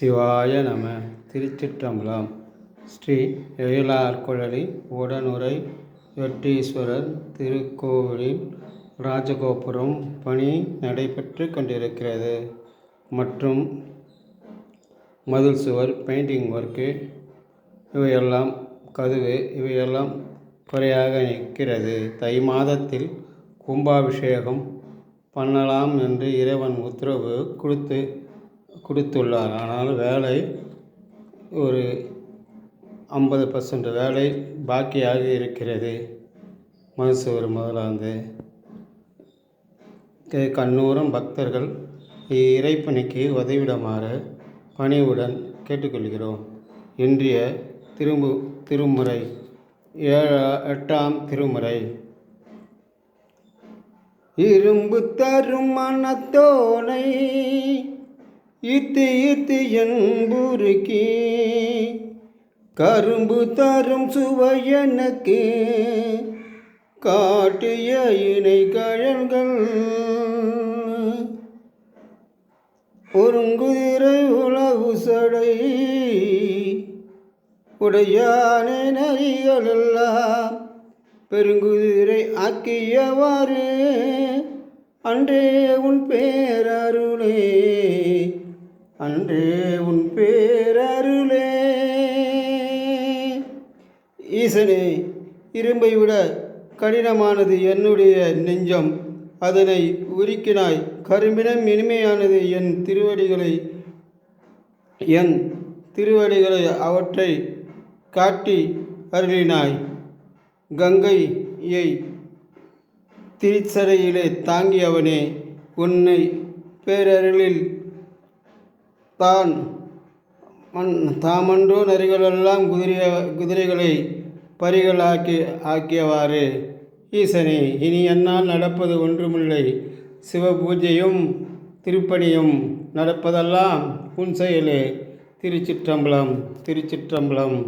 சிவாய நம. திருச்சிற்றம்பலம். ஸ்ரீ எழிலார்குழலி உடனுறை வெட்டீஸ்வரர் திருக்கோவிலில் ராஜகோபுரம் பணி நடைபெற்று கொண்டிருக்கிறது. மற்றும் மதில் சுவர் பெயிண்டிங் ஒர்க்கு இவையெல்லாம் கதவு இவையெல்லாம் குறையாக நிற்கிறது. தை மாதத்தில் கும்பாபிஷேகம் பண்ணலாம் என்று இறைவன் உத்தரவு கொடுத்து கொடுத்துள்ளார். ஆனால் வேலை ஒரு ஐம்பது பர்சன்ட் வேலை பாக்கியாக இருக்கிறது. மைசூர் முதலாந்து கண்ணூரம் பக்தர்கள் இறைப்பணிக்கு உதவிடுமாறு பணிவுடன் கேட்டுக்கொள்கிறோம். இன்றைய திரும்பு திருமுறை ஏழா எட்டாம் திருமுறை. இரும்பு தரும் மனத்தோனை இத்து இத்து என்புருக்கே கரும்பு தரும் சுவை எனக்கு. காட்டிய இணை கழல்கள். ஒருங்குதிரை உலகு சடை. உடையானே நரிகளெல்லாம் பெருங்குதிரை ஆக்கியவாறு. அன்றே உன் பேரருளே. அன்றே உன் பேரருளே. ஈசனே இரும்பை விட கடினமானது என்னுடைய நெஞ்சம். அதனை உருக்கினாய் கரும்பினம் இனிமையானது என் திருவடிகளை என் திருவடிகளை அவற்றை காட்டி அருளினாய். கங்கையை திருச்சடையிலே தாங்கியவனே உன்னை பேரருளில் தான் மண் தாமன்றோ நரிகளெல்லாம் குதிரைய குதிரைகளை பரிகளாக்கி ஆக்கியவாறு. ஈசனே இனி என்னால் நடப்பது ஒன்றுமில்லை. சிவபூஜையும் திருப்பணியும் நடப்பதெல்லாம் உன் செயலே. திருச்சிற்றம்பலம் திருச்சிற்றம்பலம்.